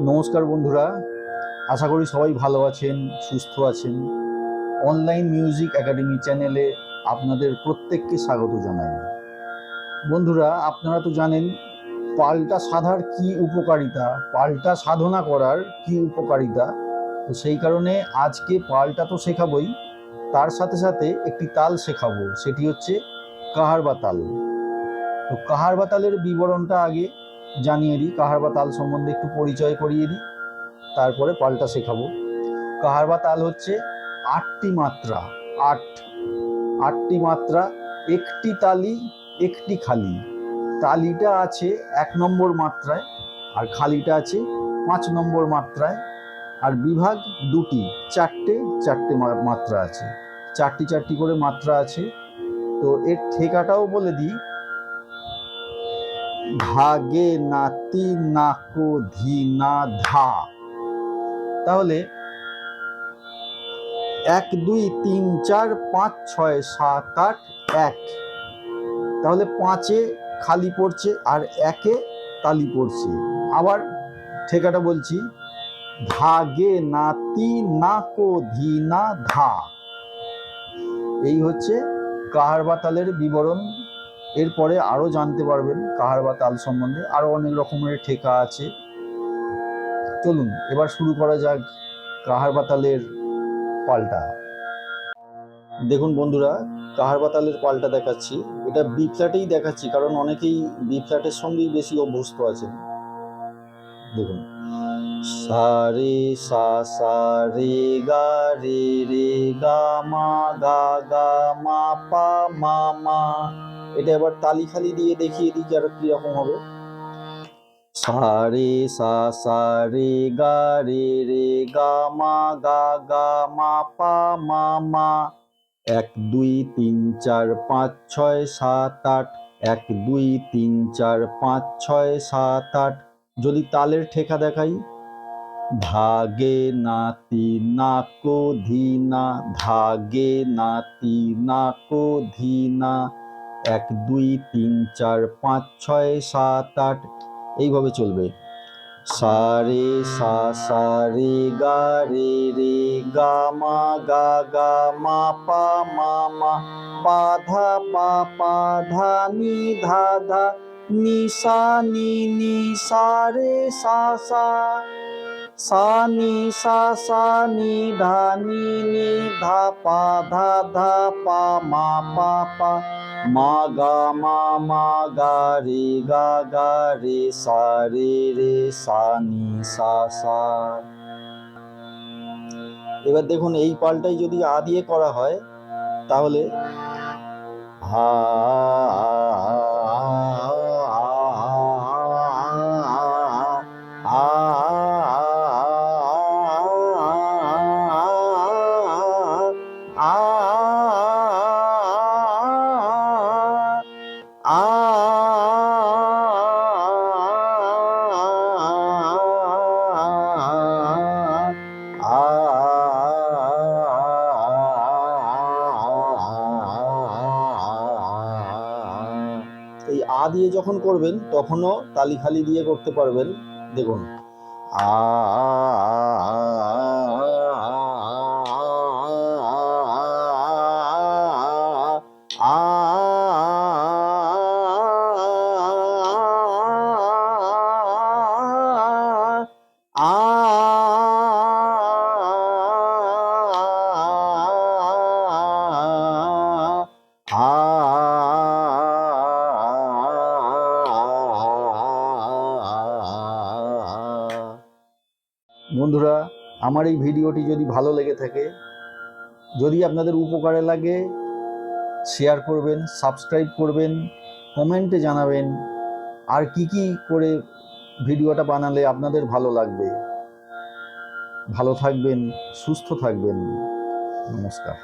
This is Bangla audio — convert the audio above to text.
নমস্কার বন্ধুরা, আশা করি সবাই ভালো আছেন, সুস্থ আছেন। অনলাইন মিউজিক একাডেমি চ্যানেলে আপনাদের প্রত্যেককে স্বাগত জানাই। বন্ধুরা, আপনারা তো জানেন, পাল্টা সাধার কি উপকারিতা, পাল্টা সাধনা করার কি উপকারিতা? তো সেই কারণে আজকে পাল্টা তো শেখাবই, তার সাথে সাথে একটি তাল শেখাবো, সেটি হচ্ছে কাহারবা তাল। তো কাহার বা তালের বিবরণটা আগে জানিয়ে দিই কাহারবা তাল সম্বন্ধে একটু পরিচয় করিয়ে দিই, তারপরে পাল্টা শেখাবো। কাহারবা তাল হচ্ছে আটটি মাত্রা, আট, আটটি মাত্রা, একটি তালি, একটি খালি। তালিটা আছে এক নম্বর মাত্রায় আর খালিটা আছে পাঁচ নম্বর মাত্রায় আর বিভাগ দুটি, চারটে চারটে মাত্রা আছে। চারটি চারটি করে মাত্রা আছে। তো এর ঠেকাটাও বলে দিই ভাগে নাতি নাকো ধি না ধা। তাহলে এক, দুই, তিন, চার, পাঁচ, ছয়, সাত, আট, এক। তাহলে পাঁচে খালি পড়ছে আর একে তালি পড়ছে। আবার ঠেকাটা বলছি ধাগে নাতি নাকো ধি না ধা। এই হচ্ছে কাহারবা তালের বিবরণ। এরপরে আরও জানতে পারবেন কাহারবা তাল সম্বন্ধে। আরও অনেক রকমের ঠেকা আছে। চলুন, এবার শুরু করা যাক কাহারবা তালের পাল্টা। দেখুন বন্ধুরা কাহারবা তালের পাল্টা দেখাচ্ছি। এটা বি ফ্ল্যাটেই দেখাচ্ছি, কারণ অনেকেই বি ফ্ল্যাটের সঙ্গেই বেশি অভ্যস্ত আছেন। দেখুন। সা, রে, সা সা, রে, গা, রে রে, গা, মা, গা গা, মা, পা, মা মা। এটা এবার তালি খালি দিয়ে দেখিয়ে দিই আর কীরকম হবে। সা রে সা সা, রে, গা, রে রে, গা, মা, গা গা, মা, পা, মা মা। এক, দুই, তিন, চার, পাঁচ, ছয়, সাত, আট। এক, দুই, তিন, চার, পাঁচ, ছয়, সাত, আট। যদি তালের ঠেকা দেখাই। ধাগে নাতি নাকো ধিনা, ধাগে নাতি নাকো ধিনা। এক, দুই, তিন, চার, পাঁচ, ছয়, সাত, আট। এইভাবে চলবে। সা, রে, সা সা, রে, গা, রে রে, গা, মা, গা গা, মা, পা, মা মা। পা, ধা, পা পা, ধা, নি, ধা ধা। নি, সা, নি নি, সা, রে, সা সা। সা নি সা সা নি ধা নি ধা পা ধা ধা পা মা পা পা মা গা মা মা গা রে গা গা রে সা রে রে সা নি সা সা। এবার দেখুন এই পাল্টাই যদি আ দিয়ে করা হয়, তাহলে হা আ দিয়ে যখন করবেন তখনও তালি খালি দিয়ে করতে পারবেন দেখুন আ বন্ধুরা, আমার এই ভিডিওটি যদি ভালো লেগে থাকে, যদি আপনাদের উপকারে লাগে শেয়ার করবেন সাবস্ক্রাইব করবেন কমেন্টে জানাবেন, আর কি কি করে ভিডিওটা বানালে আপনাদের ভালো লাগবে। ভালো থাকবেন, সুস্থ থাকবেন। নমস্কার।